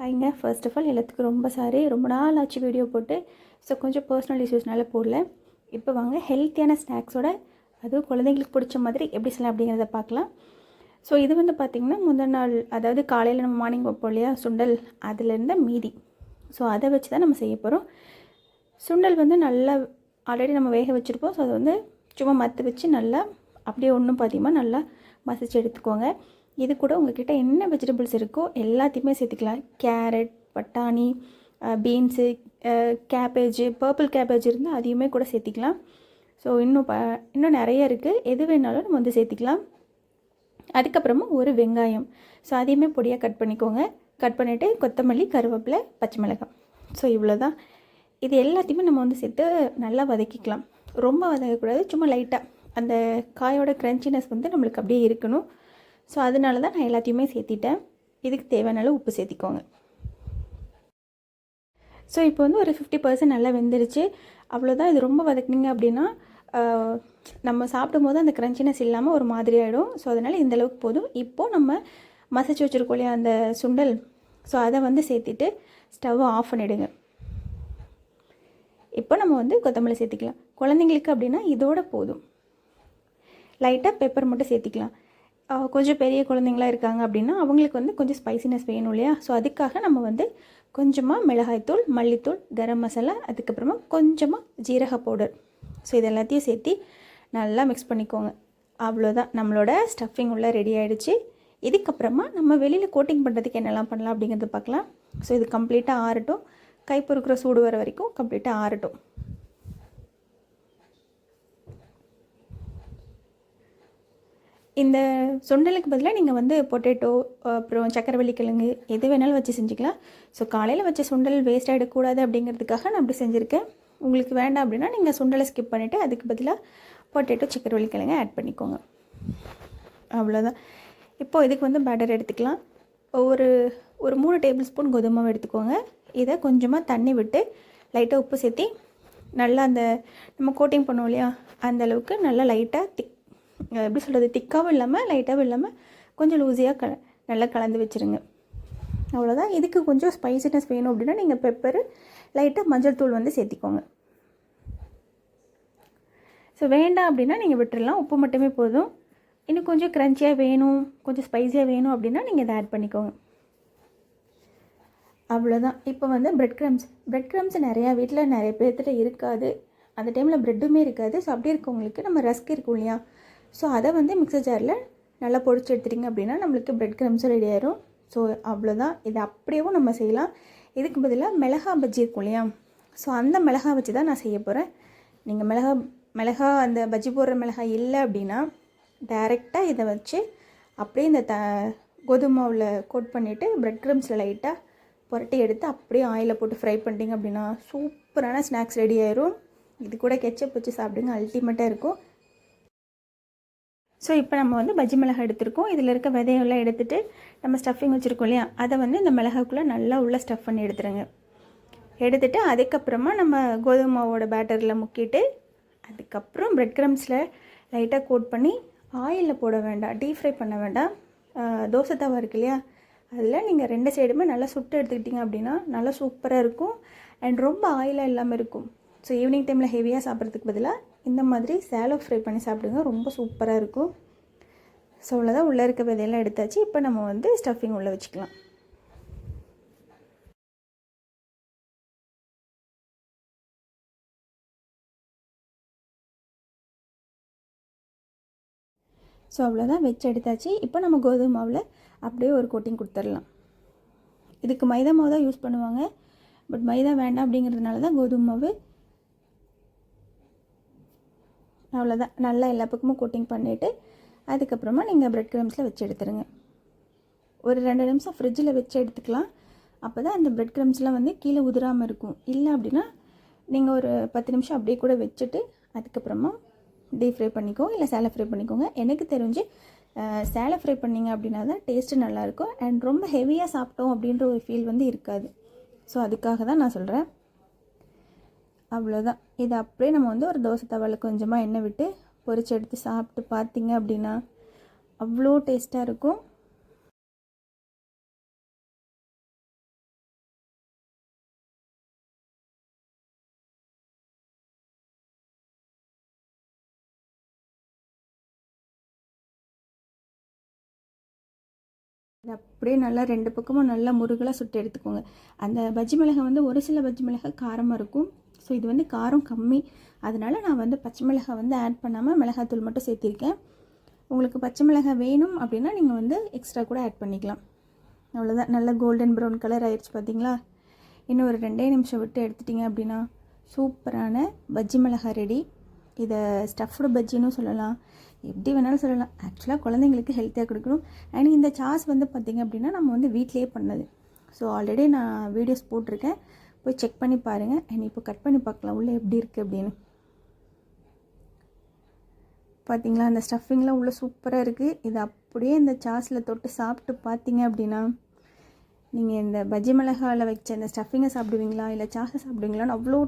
ஹாய்ங்க first of all எல்லாத்துக்கும் ரொம்ப sorry ரொம்ப நாள் ஆச்சு வீடியோ போட்டு. ஸோ கொஞ்சம் பர்சனல் இஷ்யூஸ்னால போடல. இப்போ வாங்க. ஹெல்த்தியான ஸ்நாக்ஸோட அதுவும் குழந்தைங்களுக்கு பிடிச்ச மாதிரி எப்படி செய்யலாம் அப்படிங்கிறத பார்க்கலாம். ஸோ இது வந்து பார்த்திங்கன்னா முதல் நாள் அதாவது காலையில் நம்ம மார்னிங் வைப்போம் இல்லையா? சுண்டல். அதுலேருந்து மீதி. ஸோ அதை வச்சு தான் நம்ம செய்ய போகிறோம் சுண்டல் வந்து நல்லா ஆல்ரெடி நம்ம வேக வச்சுருப்போம். ஸோ அதை வந்து சும்மா மற்ற வச்சு நல்லா அப்படியே ஒன்றும் பாதியமாக நல்லா மசிச்சு எடுத்துக்கோங்க. இது கூட உங்ககிட்ட என்ன வெஜிடபிள்ஸ் இருக்கோ எல்லாத்தையுமே சேர்த்துக்கலாம். கேரட் பட்டாணி பீன்ஸு கேபேஜ் பர்பிள் கேபேஜ் இருந்தால் அதையுமே கூட சேர்த்திக்கலாம். ஸோ இன்னும் ப இன்னும் நிறைய இருக்குது எது வேணாலும் நம்ம வந்து சேர்த்திக்கலாம். அதுக்கப்புறமா ஒரு வெங்காயம். ஸோ அதையுமே பொடியாக கட் பண்ணிக்கோங்க. கட் பண்ணிவிட்டு கொத்தமல்லி கருவேப்பிலை பச்சை மிளகாய். ஸோ இவ்வளோ தான் இது எல்லாத்தையுமே நம்ம வந்து சேர்த்து நல்லா வதக்கிக்கலாம். ரொம்ப வதக்கக்கூடாது. சும்மா லைட்டாக அந்த காயோட க்ரன்ச்சினஸ் வந்து நம்மளுக்கு அப்படியே இருக்கணும். ஸோ அதனால தான் நான் எல்லாத்தையுமே சேர்த்திட்டேன். இதுக்கு தேவையான அளவு உப்பு சேர்த்திக்கோங்க. ஸோ இப்போ வந்து ஒரு ஃபிஃப்டி பர்சன்ட் நல்லா வெந்துருச்சு. அவ்வளோதான் இது ரொம்ப வதக்குனீங்க அப்படின்னா நம்ம சாப்பிடும் போது அந்த க்ரன்ச்சினஸ் இல்லாமல் ஒரு மாதிரி ஆகிடும் ஸோ அதனால் இந்த அளவுக்கு போதும். இப்போது நம்ம மசிச்சு வச்சுருக்கோம் இல்லையா அந்த சுண்டல். ஸோ அதை வந்து சேர்த்திட்டு ஸ்டவ்வை ஆஃப் பண்ணிவிடுங்க இப்போ நம்ம வந்து கொத்தமல்லி சேர்த்திக்கலாம். குழந்தைங்களுக்கு அப்படின்னா இதோட போதும். லைட்டாக பெப்பர் மட்டும் சேர்த்திக்கலாம். கொஞ்சம் பெரிய குழந்தைங்களா இருக்காங்க அப்படின்னா அவங்களுக்கு வந்து கொஞ்சம் ஸ்பைசினஸ் வேணும் இல்லையா? ஸோ அதுக்காக நம்ம வந்து கொஞ்சமாக மிளகாய்த்தூள் மல்லித்தூள் கரம் மசாலா அதுக்கப்புறமா கொஞ்சமாக ஜீரக பவுடர் ஸோ இது எல்லாத்தையும் சேர்த்து நல்லா மிக்ஸ் பண்ணிக்கோங்க. அவ்வளோதான் நம்மளோட ஸ்டஃபிங் உள்ள ரெடி ஆகிடுச்சு இதுக்கப்புறமா நம்ம வெளியில் கோட்டிங் பண்ணுறதுக்கு என்னெல்லாம் பண்ணலாம் அப்படிங்கிறது பார்க்கலாம். ஸோ இது கம்ப்ளீட்டாக ஆறட்டும். கை பொறுக்கிற சூடு வர வரைக்கும் கம்ப்ளீட்டாக ஆறட்டும். இந்த சுண்டலுக்கு பதிலாக நீங்கள் வந்து பொட்டேட்டோ அப்புறம் சக்கரவள்ளி கிழங்கு எது வேணாலும் வச்சு செஞ்சுக்கலாம். ஸோ காலையில் வச்ச சுண்டல் வேஸ்ட் ஆகிடக்கூடாது அப்படிங்கிறதுக்காக நான் அப்படி செஞ்சுருக்கேன். உங்களுக்கு வேண்டாம் அப்படின்னா நீங்கள் சுண்டலை ஸ்கிப் பண்ணிவிட்டு அதுக்கு பதிலாக பொட்டேட்டோ சக்கரவள்ளி கிழங்கு ஆட் பண்ணிக்கோங்க. அவ்வளோதான் இப்போது இதுக்கு வந்து பேட்டர் எடுத்துக்கலாம். ஒரு ஒரு மூணு டேபிள் ஸ்பூன் கோதுமை மாவு எடுத்துக்கோங்க. இதை கொஞ்சமாக தண்ணி விட்டு லைட்டாக உப்பு சேர்த்தி நல்லா அந்த நம்ம கோட்டிங் பண்ணுவோம் இல்லையா? அந்த அளவுக்கு நல்லா லைட்டாக திக் எப்படி சொல்கிறது திக்காகவும் இல்லாமல் லைட்டாகவும் இல்லாமல் கொஞ்சம் லூஸியாக க நல்லா கலந்து வச்சுருங்க. அவ்வளோதான் இதுக்கு கொஞ்சம் ஸ்பைசினஸ் வேணும் அப்படின்னா நீங்கள் பெப்பரு லைட்டாக மஞ்சள் தூள் வந்து சேர்த்திக்கோங்க. ஸோ வேண்டாம் அப்படின்னா நீங்கள் விட்டுடலாம் உப்பு மட்டுமே போதும். இன்னும் கொஞ்சம் க்ரன்ச்சியாக வேணும் கொஞ்சம் ஸ்பைஸியாக வேணும் அப்படின்னா நீங்கள் இதை ஆட் பண்ணிக்கோங்க. அவ்வளோதான் இப்போ வந்து பிரெட் க்ரம்ஸ் பிரெட் க்ரம்ஸ் நிறையா வீட்டில் நிறைய பேர்த்திட்ட இருக்காது. அந்த டைமில் ப்ரெட்டுமே இருக்காது. ஸோ அப்படி இருக்கவங்களுக்கு நம்ம ரஸ்க் இருக்கும் இல்லையா? ஸோ அதை வந்து மிக்சர் ஜாரில் நல்லா பொடிச்சு எடுத்துட்டிங்க அப்படின்னா நம்மளுக்கு பிரெட் க்ரம்ஸும் ரெடி ஆயிரும். ஸோ அவ்வளோதான் இது அப்படியேவும் நம்ம செய்யலாம். இதுக்கு பதிலாக மிளகா பஜ்ஜி இருக்கும் இல்லையா? ஸோ அந்த மிளகா வச்சு தான் நான் செய்ய போகிறேன் நீங்கள் மிளகா மிளகா அந்த பஜ்ஜி போடுற மிளகா இல்லை அப்படின்னா டைரெக்டாக இதை வச்சு அப்படியே இந்த த கோதுமை மாவில் கோட் பண்ணிவிட்டு பிரெட் க்ரம்ஸில் லைட்டாக புரட்டி எடுத்து அப்படியே ஆயிலில் போட்டு ஃப்ரை பண்ணிட்டீங்க அப்படின்னா சூப்பரான ஸ்நாக்ஸ் ரெடி ஆயிரும். இது கூட கெச்சப் வச்சு சாப்பிடுங்க. அல்டிமேட்டாக இருக்கும். ஸோ இப்போ நம்ம வந்து பஜ்ஜி மிளகாய் எடுத்திருக்கோம். இதில் இருக்க விதையெல்லாம் எடுத்துகிட்டு நம்ம ஸ்டஃபிங் வச்சுருக்கோம் இல்லையா? அதை வந்து இந்த மிளகாக்குள்ளே நல்லா உள்ளே ஸ்டஃப் பண்ணி எடுத்துருங்க. எடுத்துகிட்டு அதுக்கப்புறமா நம்ம கோதுமை மாவோட பேட்டரில் முக்கிட்டு அதுக்கப்புறம் பிரெட் க்ரம்ஸில் லைட்டாக கோட் பண்ணி ஆயிலில் போட வேண்டாம் டீப் ஃப்ரை பண்ண வேண்டாம். தோசை தவா இருக்கு இல்லையா? அதில் நீங்கள் ரெண்டு சைடுமே நல்லா சுட்டு எடுத்துக்கிட்டிங்க அப்படின்னா நல்லா சூப்பராக இருக்கும். அண்ட் ரொம்ப ஆயிலாக இல்லாமல் இருக்கும். ஸோ ஈவினிங் டைமில் ஹெவியாக சாப்பிட்றதுக்கு பதிலாக இந்த மாதிரி சேலோ ஃப்ரை பண்ணி சாப்பிடுங்க. ரொம்ப சூப்பராக இருக்கும். ஸோ அவ்வளோதான் உள்ளே இருக்க விதையெல்லாம் எடுத்தாச்சு. இப்போ நம்ம வந்து ஸ்டஃபிங் உள்ளே வச்சுக்கலாம். ஸோ அவ்வளோதான் வச்சு எடுத்தாச்சு. இப்போ நம்ம கோதுமை மாவில் அப்படியே ஒரு கோட்டிங் கொடுத்துடலாம். இதுக்கு மைதா மாவு தான் யூஸ் பண்ணுவாங்க. பட் மைதா வேண்டாம் அப்படிங்கிறதுனால தான் கோதுமை மாவு அவ்வளோதான் நல்லா எல்லா பக்கமும் கோட்டிங் பண்ணிவிட்டு அதுக்கப்புறமா நீங்கள் ப்ரெட் க்ரம்ஸில் வச்சு எடுத்துருங்க. ஒரு ரெண்டு நிமிஷம் ஃப்ரிட்ஜில் வச்சு எடுத்துக்கலாம். அப்போ தான் அந்த ப்ரெட் க்ரம்ஸ்லாம் வந்து கீழே உதிராமல் இருக்கும். இல்லை அப்படின்னா நீங்கள் ஒரு பத்து நிமிஷம் அப்படியே கூட வச்சுட்டு அதுக்கப்புறமா டீப் ஃப்ரை பண்ணிக்கோங்க இல்லை சேலை ஃப்ரை பண்ணிக்கோங்க. எனக்கு தெரிஞ்சு சேலை ஃப்ரை பண்ணிங்க அப்படின்னா தான் டேஸ்ட்டு நல்லாயிருக்கும் அண்ட் ரொம்ப ஹெவியாக சாப்பிட்டோம் அப்படின்ற ஒரு ஃபீல் வந்து இருக்காது. ஸோ அதுக்காக தான் நான் சொல்கிறேன் அவ்வளோதான் இது அப்படியே நம்ம வந்து ஒரு தோசை தவாவில் கொஞ்சமாக எண்ணெய் விட்டு பொறிச்சு எடுத்து சாப்பிட்டு பார்த்தீங்க அப்படின்னா அவ்வளோ டேஸ்ட்டாக இருக்கும். இது அப்படியே நல்லா ரெண்டு பக்கமும் நல்லா முருகலாக சுட்டு எடுத்துக்கோங்க. அந்த பஜ்ஜி மிளகாய் வந்து ஒரு சில பஜ்ஜி மிளகாய் காரமாக இருக்கும். ஸோ இது வந்து காரம் கம்மி. அதனால் நான் வந்து பச்சை மிளகாய் வந்து ஆட் பண்ணாமல் மிளகாத்தூள் மட்டும் சேர்த்திருக்கேன். உங்களுக்கு பச்சை மிளகாய் வேணும் அப்படின்னா நீங்கள் வந்து எக்ஸ்ட்ரா கூட ஆட் பண்ணிக்கலாம். அவ்வளோதான் நல்ல கோல்டன் ப்ரௌன் கலர் ஆயிடுச்சு பார்த்தீங்களா இன்னும் ஒரு ரெண்டே நிமிஷம் விட்டு எடுத்துட்டிங்க அப்படின்னா சூப்பரான பஜ்ஜி மிளகாய் ரெடி இதை ஸ்டஃப்டு பஜ்ஜின்னு சொல்லலாம். எப்படி வேணாலும் சொல்லலாம். ஆக்சுவலாக குழந்தைங்களுக்கு ஹெல்த்தியாக கொடுக்கணும். அண்ட் இந்த சாஸ் வந்து பார்த்திங்க அப்படின்னா நம்ம வந்து வீட்டிலேயே பண்ணது. ஸோ ஆல்ரெடி நான் வீடியோஸ் போட்டிருக்கேன். போய் செக் பண்ணி பாருங்கள் அண்ட் இப்போ கட் பண்ணி பார்க்கலாம். உள்ளே எப்படி இருக்குது அப்படின்னு. பார்த்தீங்களா அந்த ஸ்டஃபிங்லாம் உள்ளே சூப்பராக இருக்குது இது அப்படியே இந்த சாஸில் தொட்டு சாப்பிட்டு பார்த்தீங்க அப்படின்னா நீங்கள் இந்த பஜ்ஜி மிளகாவில் வச்ச இந்த ஸ்டஃபிங்கை சாப்பிடுவீங்களா? இல்லை சாஸை சாப்பிடுவீங்களான்னு அவ்வளோ